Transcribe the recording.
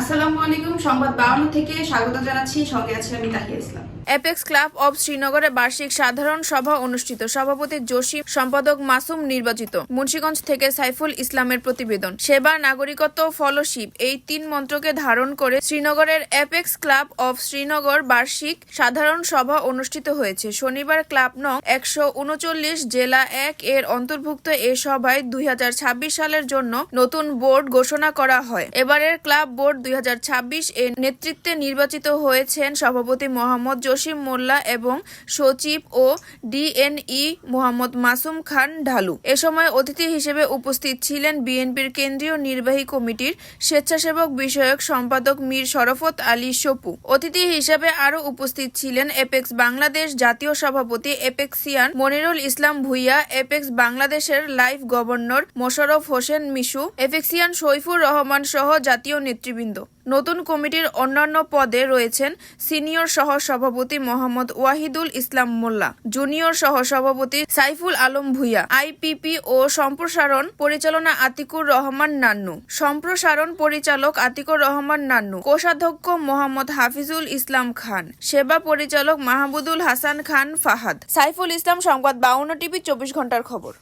আসসালামু আলাইকুম, সংবাদ বাউন্ন থেকে স্বাগত জানাচ্ছি। সঙ্গে আছি আমি Tahiya Islam. Apex club of শ্রীনগরে বার্ষিক সাধারণ সভা অনুষ্ঠিত। সভাপতি জসিম সম্পাদক মাসুম নির্বাচিত। মুন্সিগঞ্জ থেকে সাইফুল ইসলামের প্রতিবেদন। সেবা, নাগরিকত্ব ফলোশিপ এই তিন মন্ত্রকে ধারণ করে শ্রীনগরের অ্যাপেক্স ক্লাব অব শ্রীনগর বার্ষিক সাধারণ সভা অনুষ্ঠিত হয়েছে। শনিবার ক্লাব নং একশো উনচল্লিশ জেলা এক এর অন্তর্ভুক্ত এ সভায় দুই হাজার ছাব্বিশ সালের জন্য নতুন বোর্ড ঘোষণা করা হয়। এবারের ক্লাব বোর্ড দুই এর নেতৃত্বে নির্বাচিত হয়েছেন সভাপতি মোহাম্মদ জসিম মোল্লা এবং সচিব ও ডিএনই মোহাম্মদ মাসুম খান ঢালু। এ সময় অতিথি হিসেবে উপস্থিত ছিলেন বিএনপির কেন্দ্রীয় নির্বাহী কমিটির স্বেচ্ছাসেবক বিষয়ক সম্পাদক মীর শরফত আলী সপু। অতিথি হিসেবে আরও উপস্থিত ছিলেন এপেক্স বাংলাদেশ জাতীয় সভাপতি এপেক্সিয়ান মনিরুল ইসলাম ভুইয়া, এপেক্স বাংলাদেশের life governor Mosharraf Hossain Mishu Apexian Saifur Rahman সহ জাতীয় নেতৃবৃন্দ নতুন কমিটির অন্যান্য পদে রয়েছেন সিনিয়র সহ সভাপতি মোহাম্মদ ওয়াহিদুল ইসলাম মোল্লা, জুনিয়র সহ সভাপতি সাইফুল আলম ভুইয়া, আইপিপি ও সম্প্রসারণ পরিচালনা আতিকুর রহমান নান্নু, সম্প্রসারণ পরিচালক আতিকুর রহমান নান্নু, কোষাধ্যক্ষ মোহাম্মদ হাফিজুল ইসলাম খান, সেবা পরিচালক মাহমুদুল হাসান খান ফাহাদ। সাইফুল ইসলাম সংবাদ বাউন্ন টিভি, চব্বিশ ঘণ্টার খবর।